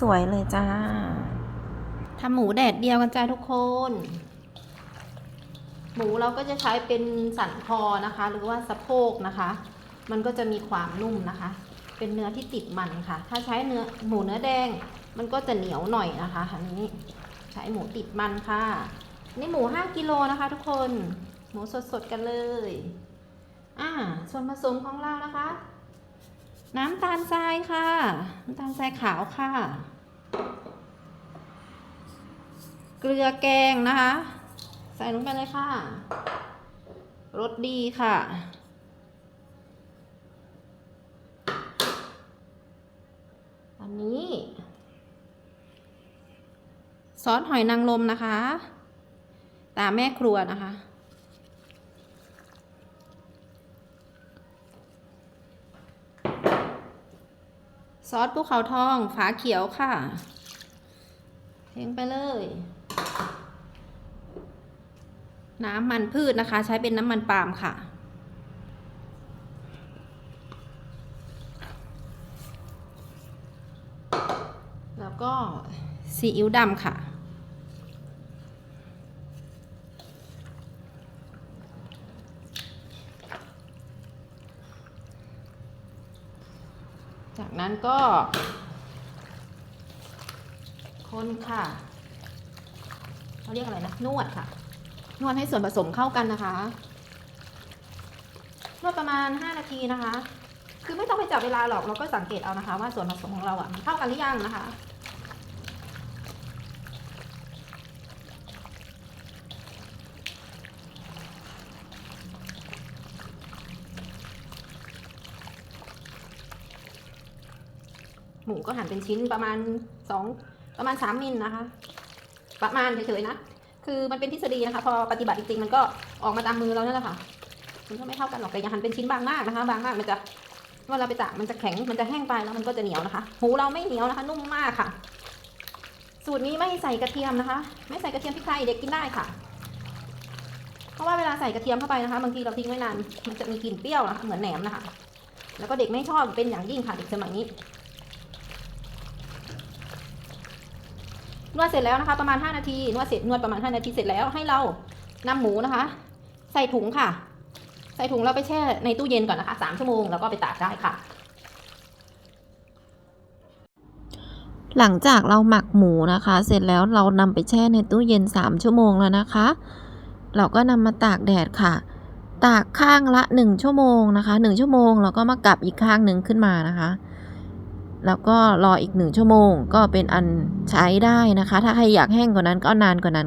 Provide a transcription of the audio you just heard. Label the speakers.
Speaker 1: สวย ๆ เลยจ้า
Speaker 2: ทำหมูแดดเดียวกันจ้าทุกคน หมูเราก็จะใช้เป็นสันคอนะคะ หรือว่าสะโพกนะคะ มันก็จะมีความนุ่มนะคะ เป็นเนื้อที่ติดมันค่ะ ถ้าใช้เนื้อหมูเนื้อแดง มันก็จะเหนียวหน่อยนะคะอันนี้ใช้หมูติดมันค่ะ นี่หมู 5กิโลนะคะ ทุกคน หมูสดๆกันเลย อ่า ส่วนผสมของเรานะคะ น้ำตาลทรายค่ะ น้ำตาลทรายขาวค่ะ เกลือแกงนะคะ ใส่ลงไปเลยค่ะรสดีค่ะ อันนี้ ซอสหอยนางรมนะคะ ตามแม่ครัวนะคะ ซอสภูเขาทองฝาเขียวค่ะเทงไปเลย น้ำมันพืชนะคะ ใช้เป็นน้ำมันปาล์มค่ะ แล้วก็ซีอิ๊วดำค่ะ จากนั้นก็ คนค่ะเขาเรียกอะไรนะนวดค่ะ นวดให้ส่วนผสมเข้ากันนะคะ นวดประมาณ 5 นาทีนะคะ คือไม่ต้องไปจับเวลาหรอกเราก็สังเกตเอานะคะ ว่าส่วนผสมของเราอะมันเข้ากันหรือยังนะคะ หมูก็หั่นเป็นชิ้นประมาณสองประมาณสามมิลนะคะ ประมาณเฉยๆนะ คือมันเป็นทฤษฎีนะคะ พอปฏิบัติจริงๆมันก็ออกมาตามมือเรานั่นแหละค่ะมันก็ไม่เท่ากันหรอกแต่อย่าหั่นเป็นชิ้นบางมากนะคะ บางมากมันจะเวลาไปตากมันจะแข็งมันจะแห้งไปแล้วมันก็จะเหนียวนะคะหมูเราไม่เหนียวนะคะ นุ่มมากค่ะ สูตรนี้ไม่ใส่กระเทียมนะคะ ไม่ใส่กระเทียมพริกไทยเด็กกินได้ค่ะ เพราะว่าเวลาใส่กระเทียมเข้าไปนะคะบางทีเราทิ้งไว้นานมันจะมีกลิ่นเปรี้ยวนะคะเหมือนแหนมนะคะ แล้วก็เด็กไม่ชอบเป็นอย่างยิ่งค่ะเด็กสมัยนี้ นวดเสร็จแล้วนะคะ ประมาณ 5 นาที นวดเสร็จนวดประมาณ 5 นาทีเสร็จแล้วให้เรานำหมูนะคะ ใส่ถุงค่ะ ใส่ถุงเราไปแช่ในตู้เย็นก่อนนะคะ3ชั่วโมงแล้วก็ไปตากได้ค่ะ
Speaker 1: หลังจากเราหมักหมูนะคะ เสร็จแล้วเรานำไปแช่ในตู้เย็น 3 ชั่วโมงแล้วนะคะ เราก็นำมาตากแดดค่ะ ตากข้างละ 1 ชั่วโมงนะคะ 1 ชั่วโมงแล้วก็มากลับอีกข้างหนึ่งขึ้นมานะคะ แล้วก็รออีกหนึ่งชั่วโมงก็เป็นอันใช้ได้นะคะ ถ้าใครอยากแห้งกว่านั้นก็นานกว่านั้น